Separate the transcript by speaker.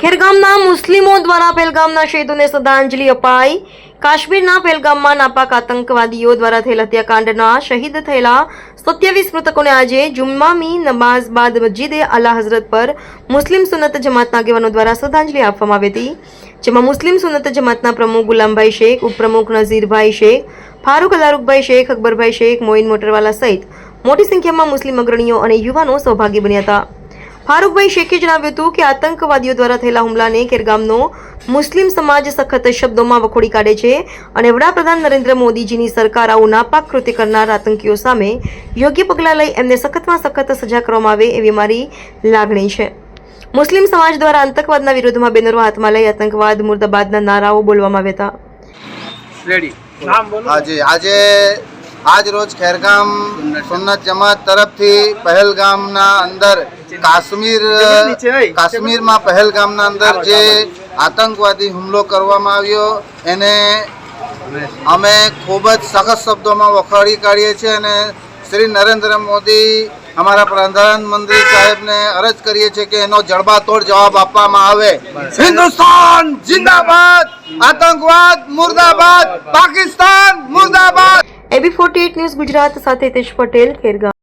Speaker 1: ખેરગામના મુસ્લિમો દ્વારા પહેલગામના શહીદોને શ્રદ્ધાંજલિ અપાઈ. કાશ્મીરના પહેલગામમાં નાપાક આતંકવાદીઓ દ્વારા થયેલ હત્યાકાંડના શહીદ થયેલા સત્યાવીસ મૃતકોને આજે જુમ્મામી નમાઝ બાદ મસ્જિદે અલા હઝરત પર મુસ્લિમ સુન્નત જમાતના આગેવાનો દ્વારા શ્રદ્ધાંજલિ આપવામાં આવી હતી. જેમાં મુસ્લિમ સુન્નત જમાતના પ્રમુખ ગુલામભાઈ શેખ, ઉપપ્રમુખ નઝીરભાઈ શેખ, ફારૂક અલારૂકભાઈ શેખ, અકબરભાઈ શેખ મોઇન મોટરવાલા સહિત મોટી સંખ્યામાં મુસ્લિમ અગ્રણીઓ અને યુવાનો સહભાગી બન્યા હતા. ફારૂકભાઈ શેખે જણાવ્યું હતું કે આતંકવાદીઓ દ્વારા થયેલા હુમલાને કેરગામનો મુસ્લિમ સમાજ સખત શબ્દોમાં વખોડી કાઢે છે અને વડાપ્રધાન નરેન્દ્ર મોદીજીની સરકાર આવું નાપાક કૃત્ય કરનાર આતંકીઓ સામે યોગ્ય પગલાં લઈ એમને સખતમાં સખત સજા કરવામાં આવે એવી મારી લાગણી છે. મુસ્લિમ સમાજ દ્વારા આતંકવાદના વિરોધમાં બેનરો હાથમાં લઈ આતંકવાદ મુર્દાબાદના નારાઓ બોલવામાં આવ્યા હતા.
Speaker 2: રેડી
Speaker 3: નામ બોલો.
Speaker 4: હાજી આજે આજ રોજ ખેરગામ સુન્નત જમાત તરફથી પહેલગામના અંદર કાશ્મીર. કાશ્મીરમાં પહેલગામના અંદર જે આતંકવાદી હુમલો કરવામાં આવ્યો એને અમે ખૂબ જ સખત શબ્દોમાં વખોડી કાઢીએ છીએ અને શ્રી નરેન્દ્ર મોદી અમારા પ્રધાનમંત્રી સાહેબને અરજ કરીએ છીએ કે એનો જડબાતોડ જવાબ આપવામાં આવે. હિન્દુસ્તાન જિંદાબાદ આતંકવાદ મુર્દાબાદ પાકિસ્તાન મુર્દાબાદ.
Speaker 1: એબી ફોર્ટી ન્યૂઝ ગુજરાત સાથે તેજ પટેલ ખેરગામ.